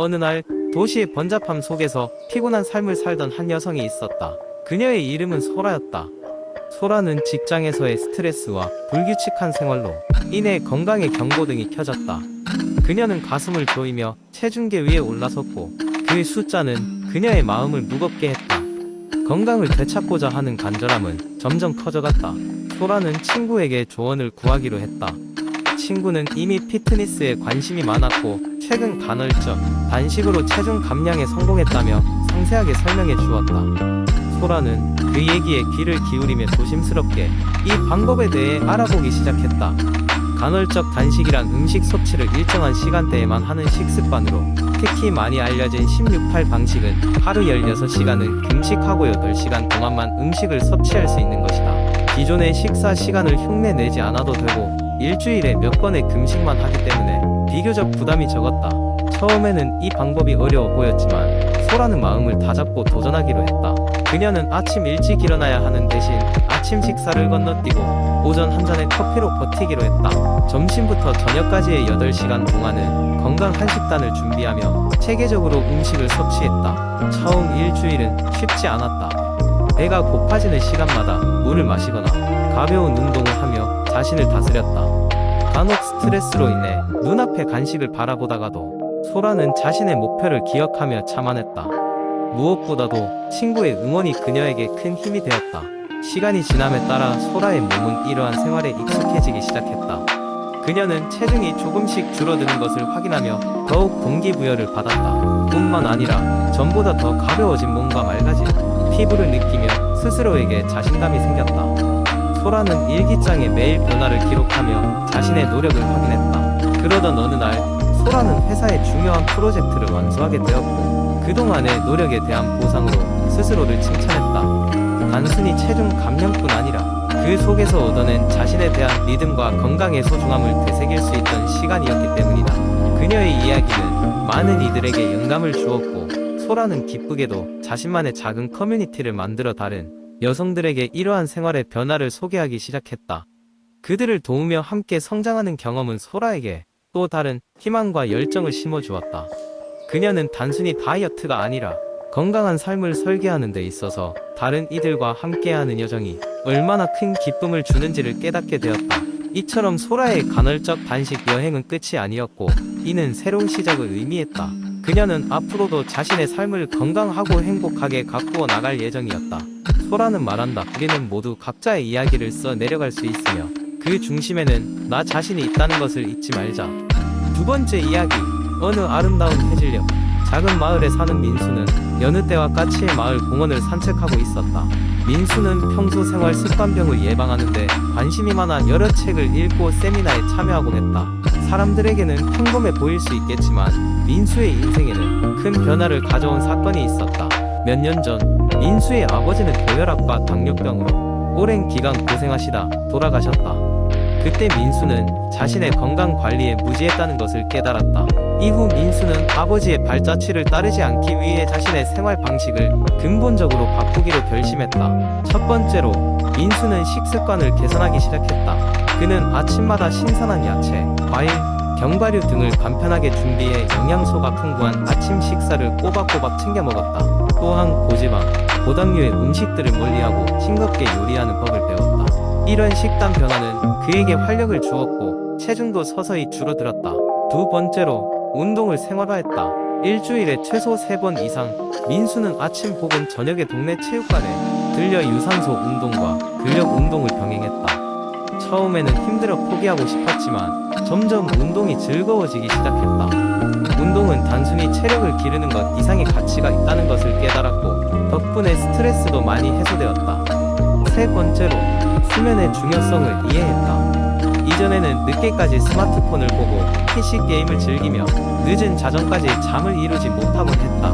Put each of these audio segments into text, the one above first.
어느 날 도시의 번잡함 속에서 피곤한 삶을 살던 한 여성이 있었다. 그녀의 이름은 소라였다. 소라는 직장에서의 스트레스와 불규칙한 생활로 인해 건강에 경고등이 켜졌다. 그녀는 가슴을 조이며 체중계 위에 올라섰고 그의 숫자는 그녀의 마음을 무겁게 했다. 건강을 되찾고자 하는 간절함은 점점 커져갔다. 소라는 친구에게 조언을 구하기로 했다. 친구는 이미 피트니스에 관심이 많았고 최근 간헐적 단식으로 체중 감량에 성공했다며 상세하게 설명해 주었다. 소라는 그 얘기에 귀를 기울이며 조심스럽게 이 방법에 대해 알아보기 시작했다. 간헐적 단식이란 음식 섭취를 일정한 시간대에만 하는 식습관으로 특히 많이 알려진 16-8 방식은 하루 16시간을 금식하고 8시간 동안만 음식을 섭취할 수 있는 것이다. 기존의 식사 시간을 흉내 내지 않아도 되고 일주일에 몇 번의 금식만 하기 때문에 비교적 부담이 적었다. 처음에는 이 방법이 어려워 보였지만 소라는 마음을 다잡고 도전하기로 했다. 그녀는 아침 일찍 일어나야 하는 대신 아침 식사를 건너뛰고 오전 한 잔의 커피로 버티기로 했다. 점심부터 저녁까지의 8시간 동안은 건강 한식단을 준비하며 체계적으로 음식을 섭취했다. 처음 일주일은 쉽지 않았다. 배가 고파지는 시간마다 물을 마시거나 가벼운 운동을 하며 자신을 다스렸다. 스트레스로 인해 눈앞의 간식을 바라보다가도 소라는 자신의 목표를 기억하며 참아냈다. 무엇보다도 친구의 응원이 그녀에게 큰 힘이 되었다. 시간이 지남에 따라 소라의 몸은 이러한 생활에 익숙해지기 시작했다. 그녀는 체중이 조금씩 줄어드는 것을 확인하며 더욱 동기부여를 받았다. 뿐만 아니라 전보다 더 가벼워진 몸과 맑아진 피부를 느끼며 스스로에게 자신감이 생겼다. 소라는 일기장에 매일 변화를 기록하며 자신의 노력을 확인했다. 그러던 어느 날 소라는 회사의 중요한 프로젝트를 완수하게 되었고 그동안의 노력에 대한 보상으로 스스로를 칭찬했다. 단순히 체중 감량뿐 아니라 그 속에서 얻어낸 자신에 대한 믿음과 건강의 소중함을 되새길 수 있던 시간이었기 때문이다. 그녀의 이야기는 많은 이들에게 영감을 주었고 소라는 기쁘게도 자신만의 작은 커뮤니티를 만들어 다른 여성들에게 이러한 생활의 변화를 소개하기 시작했다. 그들을 도우며 함께 성장하는 경험은 소라에게 또 다른 희망과 열정을 심어주었다. 그녀는 단순히 다이어트가 아니라 건강한 삶을 설계하는 데 있어서 다른 이들과 함께하는 여정이 얼마나 큰 기쁨을 주는지를 깨닫게 되었다. 이처럼 소라의 간헐적 단식 여행은 끝이 아니었고 이는 새로운 시작을 의미했다. 그녀는 앞으로도 자신의 삶을 건강하고 행복하게 가꾸어 나갈 예정이었다. 소라는 말한다. 우리는 모두 각자의 이야기를 써 내려갈 수 있으며 그 중심에는 나 자신이 있다는 것을 잊지 말자. 두 번째 이야기. 어느 아름다운 해질녘. 작은 마을에 사는 민수는 여느 때와 까치의 마을 공원을 산책하고 있었다. 민수는 평소 생활 습관병을 예방하는데 관심이 많아 여러 책을 읽고 세미나에 참여하곤 했다. 사람들에게는 평범해 보일 수 있겠지만 민수의 인생에는 큰 변화를 가져온 사건이 있었다. 몇 년전 민수의 아버지는 고혈압과 당뇨병으로 오랜 기간 고생하시다 돌아가셨다. 그때 민수는 자신의 건강 관리에 무지했다는 것을 깨달았다. 이후 민수는 아버지의 발자취를 따르지 않기 위해 자신의 생활 방식을 근본적으로 바꾸기로 결심했다. 첫 번째로 민수는 식습관을 개선하기 시작했다. 그는 아침마다 신선한 야채, 과일, 견과류 등을 간편하게 준비해 영양소가 풍부한 아침 식사를 꼬박꼬박 챙겨 먹었다. 또한 고지방, 고당류의 음식들을 멀리하고 싱겁게 요리하는 법을 배웠다. 이런 식단 변화는 그에게 활력을 주었고 체중도 서서히 줄어들었다. 두 번째로 운동을 생활화했다. 일주일에 최소 3번 이상 민수는 아침 혹은 저녁에 동네 체육관에 들려 유산소 운동과 근력 운동을 병행했다. 처음에는 힘들어 포기하고 싶었지만 점점 운동이 즐거워지기 시작했다. 운동은 단순히 체력을 기르는 것 이상의 가치가 있다는 것을 깨달았고 덕분에 스트레스도 많이 해소되었다. 세 번째로 수면의 중요성을 이해했다. 이전에는 늦게까지 스마트폰을 보고 PC 게임을 즐기며 늦은 자정까지 잠을 이루지 못하곤 했다.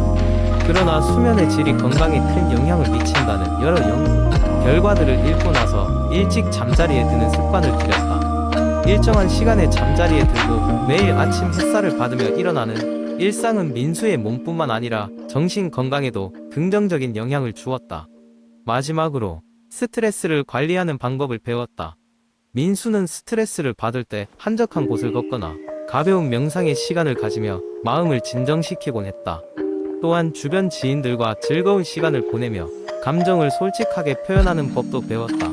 그러나 수면의 질이 건강에 큰 영향을 미친다는 여러 연구 결과들을 읽고 나서 일찍 잠자리에 드는 습관을 들였다. 일정한 시간에 잠자리에 들고 매일 아침 햇살을 받으며 일어나는 일상은 민수의 몸뿐만 아니라 정신 건강에도 긍정적인 영향을 주었다. 마지막으로 스트레스를 관리하는 방법을 배웠다. 민수는 스트레스를 받을 때 한적한 곳을 걷거나 가벼운 명상의 시간을 가지며 마음을 진정시키곤 했다. 또한 주변 지인들과 즐거운 시간을 보내며 감정을 솔직하게 표현하는 법도 배웠다.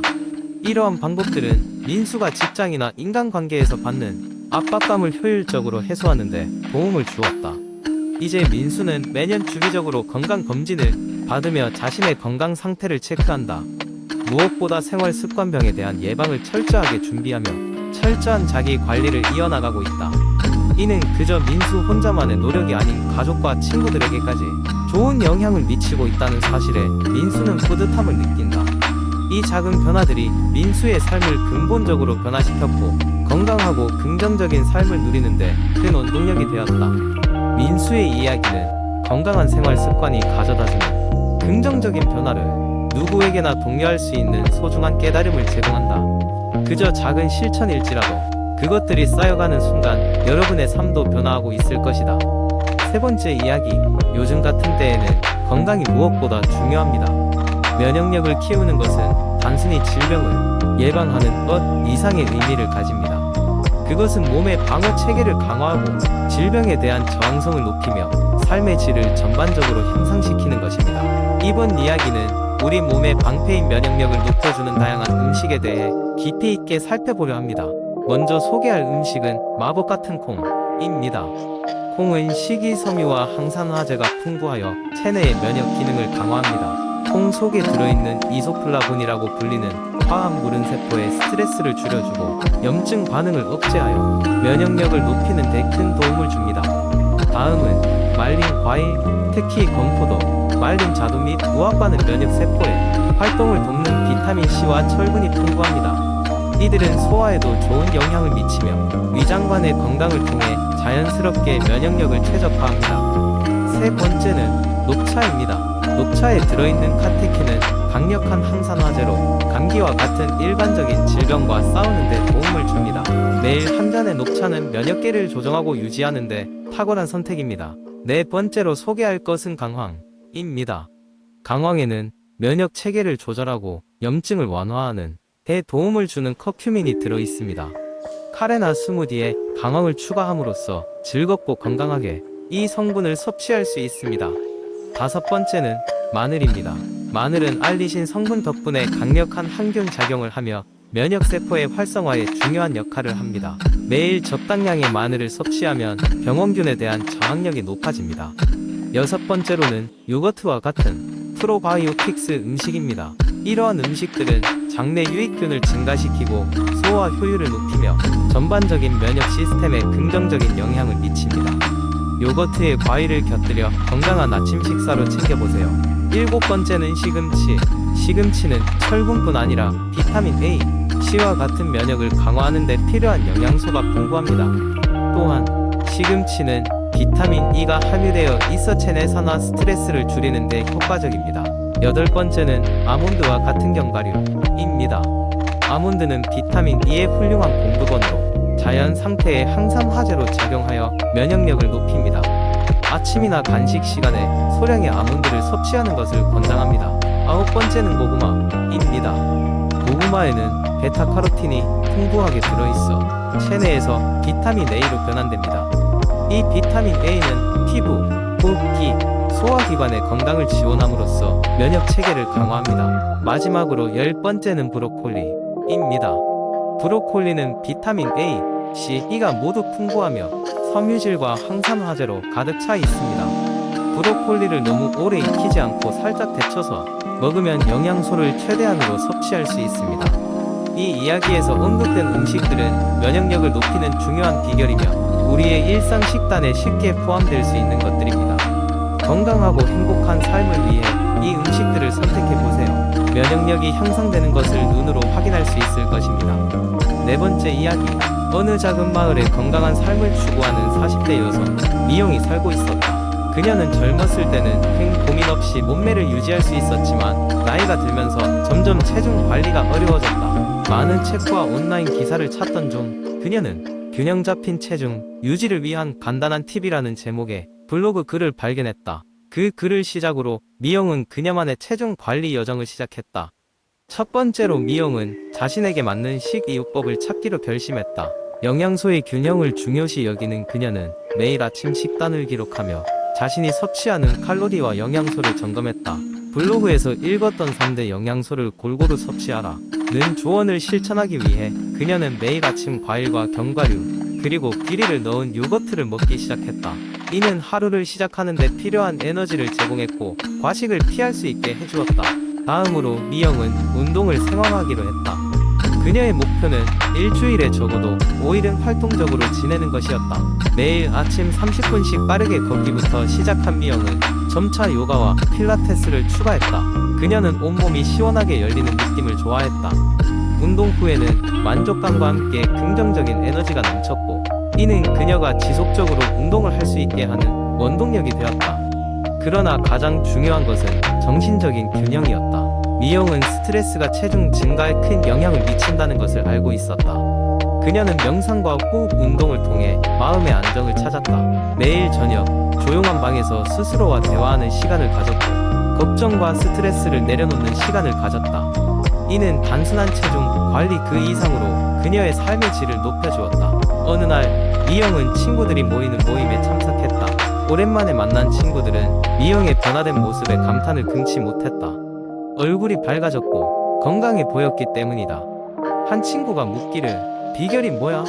이러한 방법들은 민수가 직장이나 인간관계에서 받는 압박감을 효율적으로 해소하는데 도움을 주었다. 이제 민수는 매년 주기적으로 건강 검진을 받으며 자신의 건강 상태를 체크한다. 무엇보다 생활 습관병에 대한 예방을 철저하게 준비하며 철저한 자기 관리를 이어나가고 있다. 이는 그저 민수 혼자만의 노력이 아닌 가족과 친구들에게까지 좋은 영향을 미치고 있다는 사실에 민수는 뿌듯함을 느낀다. 이 작은 변화들이 민수의 삶을 근본적으로 변화시켰고 건강하고 긍정적인 삶을 누리는데 큰 원동력이 되었다. 민수의 이야기는 건강한 생활 습관이 가져다주는 긍정적인 변화를 누구에게나 동료할 수 있는 소중한 깨달음을 제공한다. 그저 작은 실천일지라도 그것들이 쌓여가는 순간 여러분의 삶도 변화하고 있을 것이다. 세 번째 이야기. 요즘 같은 때에는 건강이 무엇보다 중요합니다. 면역력을 키우는 것은 단순히 질병을 예방하는 것 이상의 의미를 가집니다. 그것은 몸의 방어 체계를 강화하고 질병에 대한 저항성을 높이며 삶의 질을 전반적으로 향상시키는 것입니다. 이번 이야기는 우리 몸의 방패인 면역력을 높여주는 다양한 음식에 대해 깊이 있게 살펴보려 합니다. 먼저 소개할 음식은 마법 같은 콩입니다. 콩은 식이섬유와 항산화제가 풍부하여 체내의 면역 기능을 강화합니다. 콩 속에 들어있는 이소플라본이라고 불리는 화학 물은 세포의 스트레스를 줄여주고 염증 반응을 억제하여 면역력을 높이는 데 큰 도움을 줍니다. 다음은 말린 과일, 특히 건포도, 말린 자두 및 무화과는 면역 세포의 활동을 돕는 비타민 C와 철분이 풍부합니다. 이들은 소화에도 좋은 영향을 미치며 위장관의 건강을 통해 자연스럽게 면역력을 최적화합니다. 세 번째는 녹차입니다. 녹차에 들어있는 카테킨은 강력한 항산화제로 감기와 같은 일반적인 질병과 싸우는 데 도움을 줍니다. 매일 한 잔의 녹차는 면역계를 조정하고 유지하는 데 탁월한 선택입니다. 네 번째로 소개할 것은 강황입니다. 강황에는 면역 체계를 조절하고 염증을 완화하는 데 도움을 주는 커큐민이 들어 있습니다. 카레나 스무디에 강황을 추가함으로써 즐겁고 건강하게 이 성분을 섭취할 수 있습니다. 다섯 번째는 마늘입니다. 마늘은 알리신 성분 덕분에 강력한 항균 작용을 하며 면역 세포의 활성화에 중요한 역할을 합니다. 매일 적당량의 마늘을 섭취하면 병원균에 대한 저항력이 높아집니다. 여섯 번째로는 요거트와 같은 프로바이오틱스 음식입니다. 이러한 음식들은 장내 유익균을 증가시키고 소화 효율을 높이며 전반적인 면역 시스템에 긍정적인 영향을 미칩니다. 요거트에 과일을 곁들여 건강한 아침 식사로 챙겨보세요. 일곱 번째는 시금치. 시금치는 철분뿐 아니라 비타민 A, C와 같은 면역을 강화하는 데 필요한 영양소가 풍부합니다. 또한 시금치는 비타민 E가 함유되어 있어 체내 산화 스트레스를 줄이는 데 효과적입니다. 여덟 번째는 아몬드와 같은 견과류입니다. 아몬드는 비타민 E의 훌륭한 공급원으로 자연 상태의 항산화제로 작용하여 면역력을 높입니다. 아침이나 간식 시간에 소량의 아몬드를 섭취하는 것을 권장합니다. 아홉 번째는 고구마입니다. 고구마에는 베타카로틴이 풍부하게 들어있어 체내에서 비타민 A로 변환됩니다. 이 비타민 A는 피부, 호흡기, 소화기관의 건강을 지원함으로써 면역 체계를 강화합니다. 마지막으로 열 번째는 브로콜리입니다. 브로콜리는 비타민 A, C, E가 모두 풍부하며 섬유질과 항산화제로 가득 차 있습니다. 브로콜리를 너무 오래 익히지 않고 살짝 데쳐서 먹으면 영양소를 최대한으로 섭취할 수 있습니다. 이 이야기에서 언급된 음식들은 면역력을 높이는 중요한 비결이며 우리의 일상 식단에 쉽게 포함될 수 있는 것들입니다. 건강하고 행복한 삶을 위해 이 음식들을 선택해 보세요. 면역력이 향상되는 것을 눈으로 확인할 수 있을 것입니다. 네 번째 이야기. 어느 작은 마을에 건강한 삶을 추구하는 40대 여성 미용이 살고 있었다. 그녀는 젊었을 때는 큰 고민 없이 몸매를 유지할 수 있었지만 나이가 들면서 점점 체중 관리가 어려워졌다. 많은 책과 온라인 기사를 찾던 중 그녀는 균형 잡힌 체중 유지를 위한 간단한 팁이라는 제목의 블로그 글을 발견했다. 그 글을 시작으로 미영은 그녀만의 체중 관리 여정을 시작했다. 첫 번째로 미영은 자신에게 맞는 식이요법을 찾기로 결심했다. 영양소의 균형을 중요시 여기는 그녀는 매일 아침 식단을 기록하며 자신이 섭취하는 칼로리와 영양소를 점검했다. 블로그에서 읽었던 3대 영양소를 골고루 섭취하라. 는 조언을 실천하기 위해 그녀는 매일 아침 과일과 견과류, 그리고 끼리를 넣은 요거트를 먹기 시작했다. 이는 하루를 시작하는데 필요한 에너지를 제공했고, 과식을 피할 수 있게 해주었다. 다음으로 미영은 운동을 생활하기로 했다. 그녀의 목표는 일주일에 적어도 5일은 활동적으로 지내는 것이었다. 매일 아침 30분씩 빠르게 걷기부터 시작한 미영은 점차 요가와 필라테스를 추가했다. 그녀는 온몸이 시원하게 열리는 느낌을 좋아했다. 운동 후에는 만족감과 함께 긍정적인 에너지가 넘쳤고, 이는 그녀가 지속적으로 운동을 할 수 있게 하는 원동력이 되었다. 그러나 가장 중요한 것은 정신적인 균형이었다. 미영은 스트레스가 체중 증가에 큰 영향을 미친다는 것을 알고 있었다. 그녀는 명상과 호흡 운동을 통해 마음의 안정을 찾았다. 매일 저녁 조용한 방에서 스스로와 대화하는 시간을 가졌고 걱정과 스트레스를 내려놓는 시간을 가졌다. 이는 단순한 체중 관리 그 이상으로 그녀의 삶의 질을 높여주었다. 어느 날 미영은 친구들이 모이는 모임에 참석했다. 오랜만에 만난 친구들은 미영의 변화된 모습에 감탄을 금치 못했다. 얼굴이 밝아졌고 건강해 보였기 때문이다. 한 친구가 묻기를 비결이 뭐야?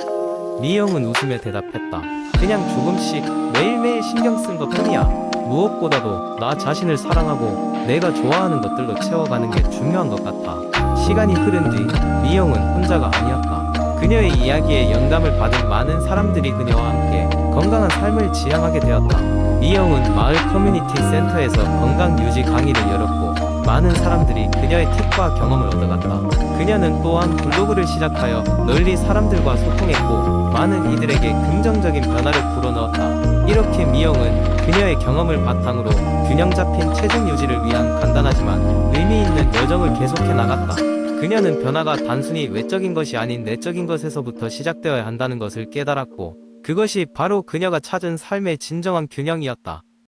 미영은 웃으며 대답했다. 그냥 조금씩 매일매일 신경 쓴 것 뿐이야. 무엇보다도 나 자신을 사랑하고 내가 좋아하는 것들로 채워가는 게 중요한 것 같아. 시간이 흐른 뒤 미영은 혼자가 아니었다. 그녀의 이야기에 영감을 받은 많은 사람들이 그녀와 함께 건강한 삶을 지향하게 되었다. 미영은 마을 커뮤니티 센터에서 건강 유지 강의를 열었고 많은 사람들이 그녀의 팁과 경험을 얻어갔다. 그녀는 또한 블로그를 시작하여 널리 사람들과 소통했고 많은 이들에게 긍정적인 변화를 불어넣었다. 이렇게 미영은 그녀의 경험을 바탕으로 균형 잡힌 체중 유지를 위한 간단하지만 의미 있는 여정을 계속해 나갔다. 그녀는 변화가 단순히 외적인 것이 아닌 내적인 것에서부터 시작되어야 한다는 것을 깨달았고 그것이 바로 그녀가 찾은 삶의 진정한 균형이었다.